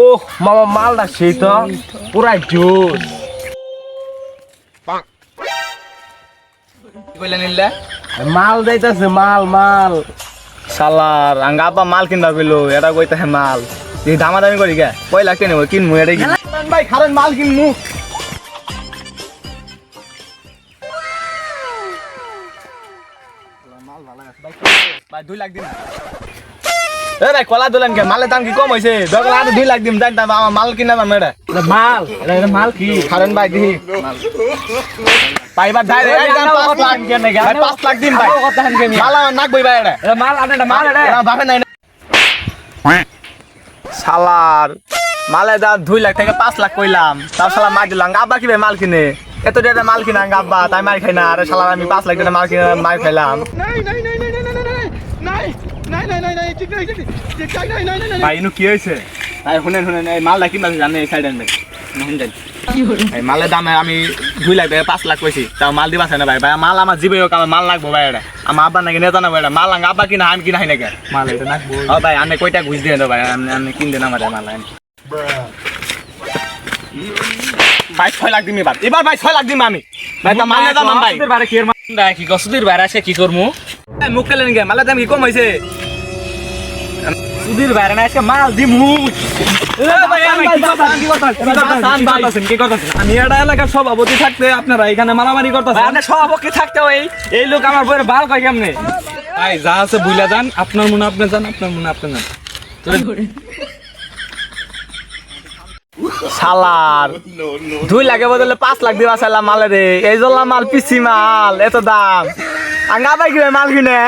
ও মামা মালটা সেই তো। নিল্লা মাল যাইতাছে মাল মাল। শালার আঙ্গা আব্বা মাল কিনবা কইলো এটা কইতে হে মাল। এই দামা দামি করি কে কয় লাখ নেব কিনমু এটা কি ভাই খারেন মাল কিনমু। ভাই দুই লাখ দিন এ ভাই কলা দিলেন কে? মালের দাম কি কম হয়েছে দরকার আর দুই লাখ দিম। জান আমার মাল কিনা পাম এটা। এটা মাল এটা মাল কি? খারেন ভাই দিহি। পাইবার দাই এই দাম পাঁচ লাখ ভাই পাঁচ লাখ দিন ভাই। মাল আমার নাক বই ভাই এটা। এটা মাল আনে মাল এটা। এরা ভাবে নাই না। শালার মালে দাম দুই লাখ থেকে পাঁচ লাখ কইলাম। তার শালা মার দিলাম। আব্বা কিবে মাল কিনে? এত টাকা মাল কিনা আব্বা তাই মার খাই না। আরে শালার আমি পাঁচ লাখ টাকা মাল কিনে মার খাইলাম। ভাই ইনু কি হয়েছে? ভাই শুনেন শুনেন এই মালটা কিনবা জানে এই সাইড আনবে। শুনছেন এই মালের দামে আমি দুই লাখ টাকা পাঁচ লাখ কইছি তাও মাল দিবা না ভাই। ভাই মাল আমার জিবে হোক আমার মাল লাগবো ভাই এটা। আমার আব্বা নাকি নেতা না ভাই এটা। মাল আব্বা কিনা আমি কিনা নাকি মাল এটা লাগবো। ভাই আমি কয়টা ঘুষ দিয়ে ভাই আমি আমি কিন দেন আমার মাল আমি ভাই ছয় লাখ দিমি এবার। এবার ভাই ছয় লাখ দিম আমি। ভাই তা মাল নেতা ভাই। কি মাল কি আছে কি করমু? মুখ কেলেন গে মালের দাম কি কম হয়েছে সুদের বারে না আজকে মাল আমি এটা এলাকার সভাপতি থাকতে আপনারা এখানে মারামারি করতেছেন। সভাপতি থাকতে এই এই লোক আমার বইয়ের বাল কয় কেমনে? ভাই যা আছে বুইলা যান আপনার মনে আপনি যান আপনার মনে আপনি যান। শালার দুই লাখে বদলে পাঁচ লাখ দিবা চাইলাম মালে রে এই জল্লা মাল পিসি মাল এত দাম। আঙ্গা পাই কিনে মাল কিনে?